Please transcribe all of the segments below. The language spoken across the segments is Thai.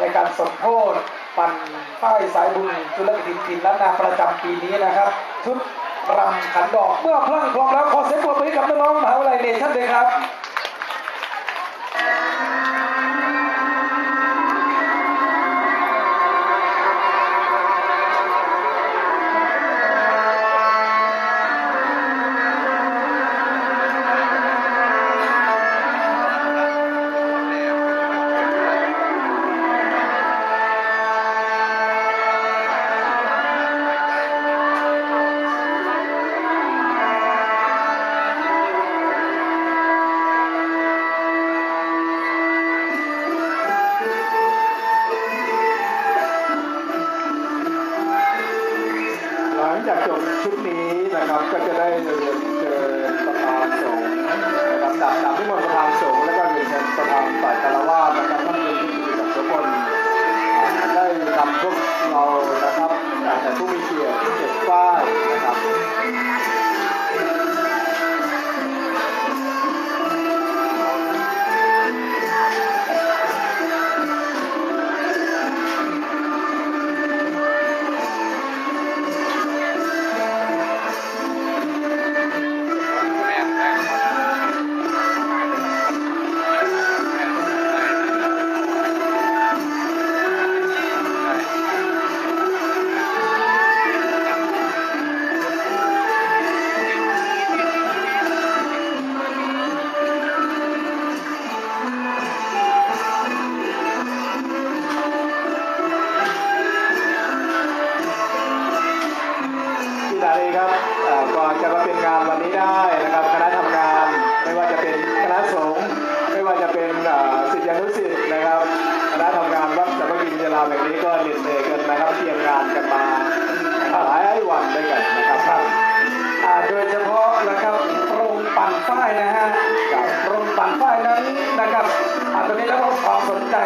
ในการสมโพธปั่นป้ายสายบุญจุลกถินถิ่นล้นนาประจำปีนี้นะครับ ชุดรำขันดอกเมื่อพลั่งพร้อมแล้วขอเสียงปรบมือให้กับน้องๆมหาวิทยาลัยเนชั่นเลยครับ จากจบชุดนี้นะครับก็จะได้เรียน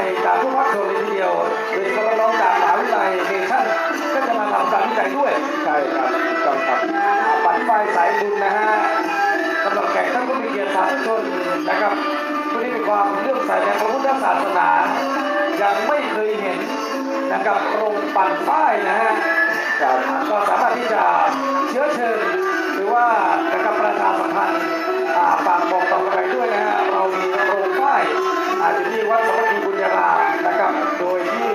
ความสนใจากผู้พักชนเลยทีเดียวโดยเฉพาะน้องจากมหาวิทยาลัยเนชั่นก็จะมาทำการวิจัยด้วยใช่ครับต้องครับปั่นฝ้ายสายบุญนะฮะสำหรับแขกท่านผู้มีเกียรติสาธุชนนะครับผู้ที่มีความเลื่อมใสในพระพุทธศาสนา ยังไม่เคยเห็นนะครับโรงปั่นฝ้ายนะฮะก็สามารถที่จะเชื้อเชิญ หรือว่านะครับประชาสัมพันธ์อ่าฝากบอกต่อไปด้วยนะฮะเรามีโรงป้ายอาจจะที่วัดสมณีบุญ ญารานะครับ โดยที่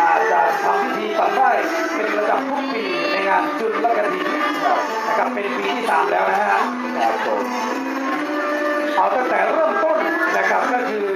อาจจะทำพิธีปัดป้เป็นประจำทุกปีในงานจุลกฐินนะครับเป็นปีที่สามแล้วนะฮะเอาตั้งแต่เริ่มต้นนะครับก็คือ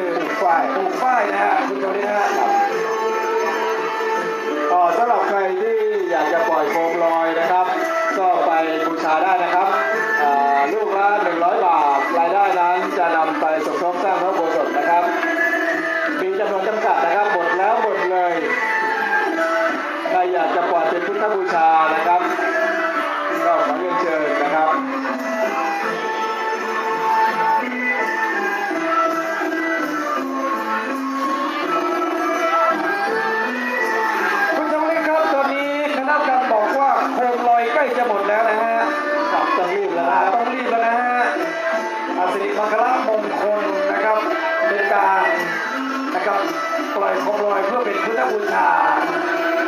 ล่อยโคมลอยเพื่อเป็นพุทธบูชา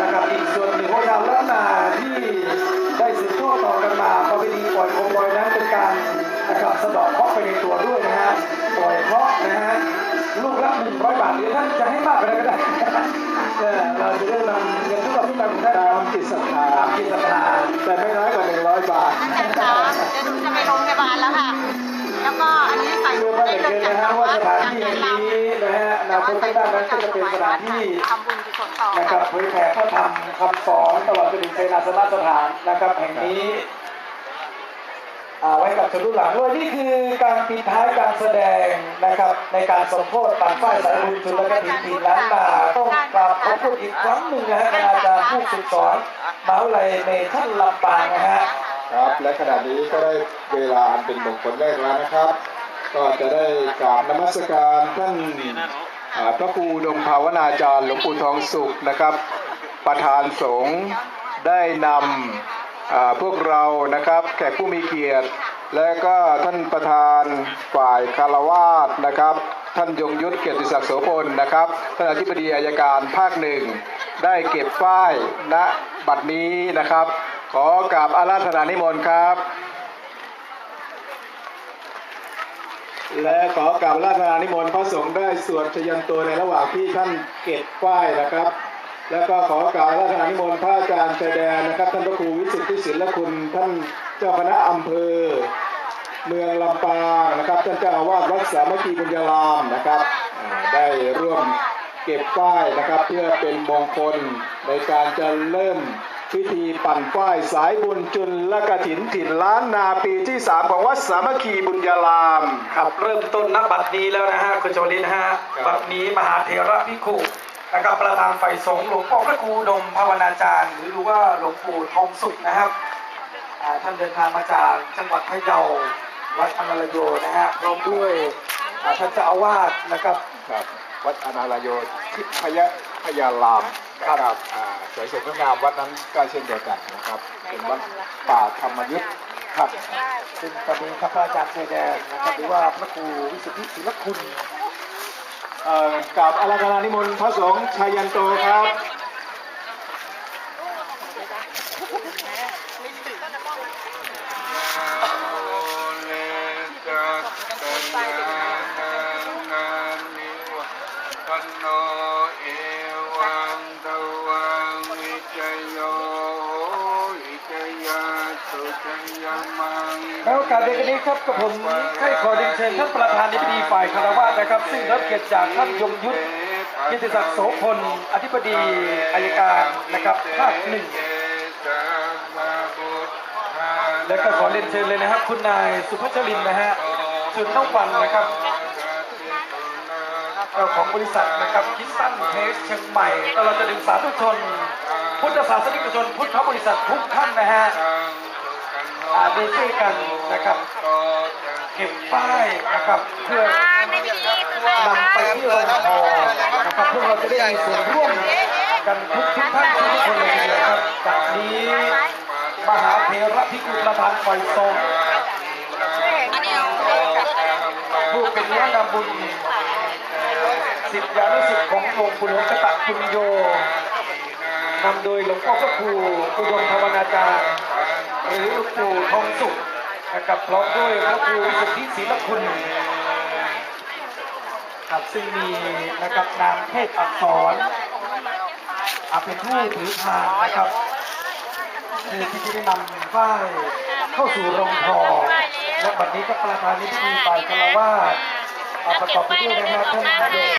นะครับอีกส่วนหนึ่งของชาวล้านนาที่ได้สืบทอดต่อกันมาประเพณีปล่อยโคมลอยนั้นเป็นการนะครับสะเดอกเคราะห์ไปในตัวด้วยนะฮะปล่อยเคราะห์นะฮะลูกละหนึ่งร้อยบาทหรือท่านจะให้มากกว่านั้นก็ได้เออเราจะได้นำเงินทุกบาททุกสตางค์ของท่านตามจิตศรัทธาตามจิตศรัทธาแต่ไม่น้อยกว่า100บาทอาจารย์จ๋าเดี๋ยวหนูจะไปโรงพยาบาลแล้วค่ะแล้วก็อันนี้ใส่เชื่อมั่นเหลือ อนาคตข้างหน้านั้นก็จะเป็นสถานที่ทำบุญกุศลต่อนะครับเผยแผ่พระธรรมคำสอนตลอดจนถึงเสนาสนะสถานนะครับ แห่งนี้อ่าไว้กับชนรุ่นหลังด้วยนี่คือการปิดท้ายการแสดงนะครับ ในการสมโพธิปันฝ้ายสายบุญชุลกฐินปีล้านนาต้องกราบขอบคุณอีกครั้งหนึ่งนะฮะคณาจารย์ผู้ฝึกสอนมหาวิทยาลัยในท่านลำปางนะฮะครับ และขณะนี้ก็ได้เวลาอันเป็นมงคลแรกแล้วนะครับ ก็จะได้กราบนมัสการท่านอ่า พระครูดงภาวนาจารย์หลวงปู่ทองสุขนะครับ ประธานสงฆ์ได้นำพวกเรานะครับ แขกผู้มีเกียรติ และก็ท่านประธานฝ่ายคารวาสนะครับ ท่านยงยุทธเกียรติศักดิ์โสพลนะครับท่านอธิบดีอายการภาคหนึ่งได้เก็บป้ายณบัดนี้นะครับ ขอกราบอาราธนานิมนต์ครับ และขอกราบราธนานิมนต์พระสงฆ์ได้สวดชยันตัวในระหว่างที่ท่านเก็บป้ายนะครับ แล้วก็ขอกราบราธนานิมนต์พระอาจารย์ชายแดนนะครับท่านพระครูวิสุทธิศิลคุณท่านเจ้าคณะอำเภอ เมืองลำปางนะครับท่านเจ้าอาวาสวัดสามัคคีบุญญารามนะครับ ได้ร่วมเก็บป้ายนะครับเพื่อเป็นมงคลในการจะเริ่ม พิธีปั่นป้ายสายบุญจุลและกถินถิ่นล้านนาปีที่ 3 ของวัดสามัคคีบุญญาราม ครับเริ่มต้นนับบัดนี้แล้วนะฮะคุณชวลินนะฮะครับ บัดนี้มหาเถระพิคุนะครับประธานฝ่ายสงฆ์หลวงพ่อพระครูดมภาวนาจารย์ หรือรู้ว่าหลวงปู่ทองสุขนะครับอ่าท่านเดินทางมาจากจังหวัดพะเยาวัดอนาลโยนะฮะพร้อมด้วยอ่าท่านเจ้าอาวาสนะครับ ครับวัดอนาลโยทิพยพยาราม ครับอ่าสวยสดงดงามวัดนั้นก็เช่นเดียวกันนะครับเป็นวัดป่าธรรมยุทธครับซึ่งตอนนี้ครับพระอาจารย์ชายแดนนะครับหรือว่าพระครูวิสุทธิศิลคุณเอ่อกับอาราธนานิมนต์พระสงฆ์ชายันโตครับพันโนเอ วังตวังวิจโยวิจยาสุจยมังในโอกาสเดียนนี้ครับกับผมให้ขอเรียนเชิญท่านประธานในพิธีฝ่ายคารวะนะครับ ซึ่งรับเกียรติจากท่านยงยุทธกิติศักดิ์โสพลอธิบดีอายการนะครับภาคหนึ่งและก็ขอเรียนเชิญเลยนะครับ คุณนายสุพัชรินนะฮะจุนน้องวันนะครับ เจ้าของบริษัทนะครับคิสตันเทสเชียงใหม่ตลอดจนถึงสาธุชน พุทธศาสนิกชน พุทธบริษัททุกท่านนะฮะอาได้ช่วยกันนะครับ เก็บป้ายนะครับเพื่อนำไปที่โรงพอนะครับเพื่อเราจะได้มีส่วนร่วมกันทุกทุกท่านทุกคนเลยทีเดียวครับจากนี้มหาเถระพิคุประธานฝ่ายสงฆ์ผู้เป็นเนื้อนำบุญ สิทธิานุสิทธิ์ของหลวงปู่หลวงกตะคุณโยนำโดยหลวงพ่อพระครูอุดมภาวนาจารย์หรือหลวงปู่ทองสุขนะครับพร้อมด้วยพระครูสุทธิศรีละคุณครับซึ่งมีนะครับนามเทศอักษรอาเป็นผู้ถือพานนะครับคือที่จะได้นำป้ายเข้าสู่โรงทอและบัดนี้ก็ประธานในพิธีฝ่ายคารวะอ่าประกอบไปด้วยนะฮะท่านนายก